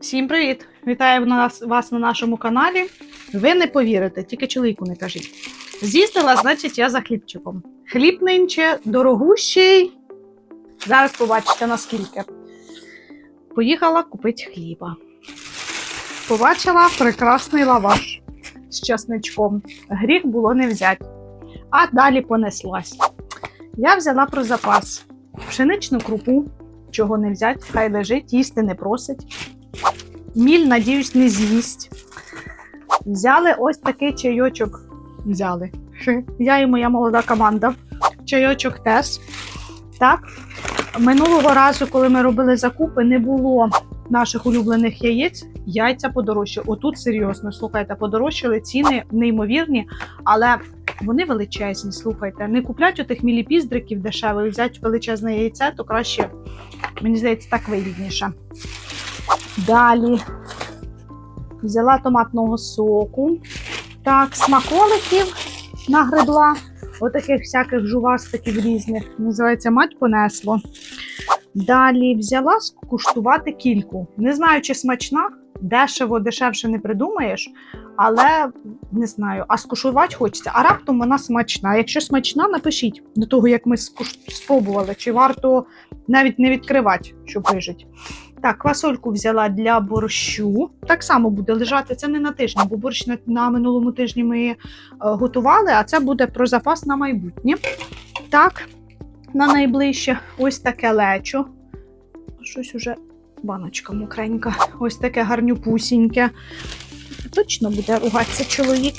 Всім привіт! Вітаю нас, вас на нашому каналі. Ви не повірите, тільки чоловіку не кажіть. З'їздила, значить, я за хлібчиком. Хліб нинче дорогущий. Зараз побачите наскільки. Поїхала купити хліба. Побачила прекрасний лаваш з часничком. Гріх було не взяти. А далі понеслась. Я взяла про запас пшеничну крупу, чого не взяти, хай лежить, їсти не просить. Міль, надіюсь, не з'їсть. Взяли ось такий чайочок. Взяли. Я і моя молода команда. Чайочок теж. Так. Минулого разу, коли ми робили закупи, не було наших улюблених яєць. Яйця подорожчали. Отут серйозно, слухайте, подорожчали ціни неймовірні, але вони величезні. Слухайте, не куплять отих міліпіздриків дешевих, взяти величезне яйце, то краще, мені здається, так вигідніше. Далі взяла томатного соку. Так, смаколиків нагребла. Отаких всяких жувастиків різних. Називається мать понесло. Далі взяла скуштувати кільку. Не знаю, чи смачна, дешево, дешевше не придумаєш, але не знаю, а скуштувати хочеться. А раптом вона смачна. Якщо смачна, напишіть до того, як ми спробували, чи варто навіть не відкривати, щоб вижити. Так, квасольку взяла для борщу. Так само буде лежати. Це не на тиждень, бо борщ на, на минулому тижні ми е, готували, а це буде про запас на майбутнє. Так, на найближче ось таке лечо. Щось уже баночка мокренька. Ось таке гарнюпусіньке. Точно буде ругатися чоловік.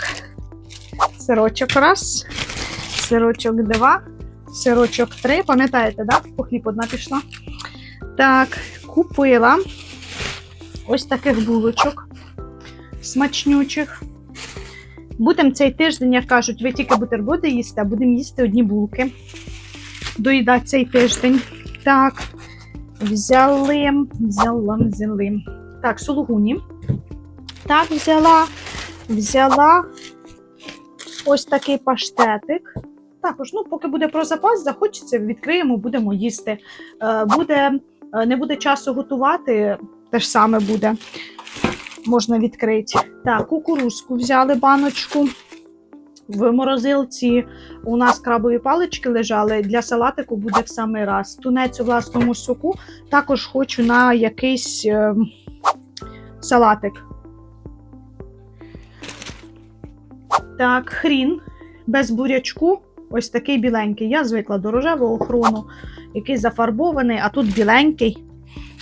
Сирочок раз, сирочок два, сирочок три. Пам'ятаєте, да? По хліб одна пішла. Так, купила ось таких булочок смачнючих. Будемо цей тиждень, як кажуть, ви тільки бутерброди їсти, а будемо їсти одні булки. Доїдати цей тиждень. Так, взяли, взяла, взяли. Так, сулугуні. Так, взяла, взяла ось такий паштетик. Також, ну, поки буде про запас, захочеться, відкриємо, будемо їсти. Е, буде, е, не буде часу готувати, те ж саме буде. Можна відкрити. Так, кукурузку взяли баночку. В морозилці у нас крабові палички лежали. Для салатику буде в самий раз. Тунець у власному соку. Також хочу на якийсь е, салатик. Так, хрін без бурячку. Ось такий біленький. Я звикла до рожевого хрону, який зафарбований, а тут біленький.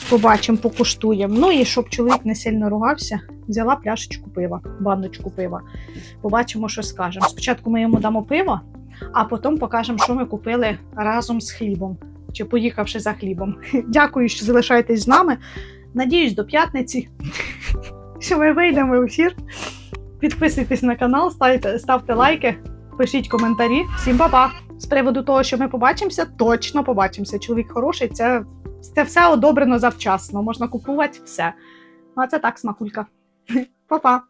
Побачимо, покуштуємо. Ну і щоб чоловік не сильно ругався, взяла пляшечку пива, баночку пива. Побачимо, що скажемо. Спочатку ми йому дамо пиво, а потім покажемо, що ми купили разом з хлібом, чи поїхавши за хлібом. Дякую, що залишаєтесь з нами. Надіюсь, до п'ятниці, що ми вийдемо в ефір. Підписуйтесь на канал, ставте, ставте лайки, пишіть коментарі. Всім па-па! З приводу того, що ми побачимося, точно побачимося. Чоловік хороший, це, це все одобрено завчасно. Можна купувати все. Ну, а це так, смакулька. Па-па!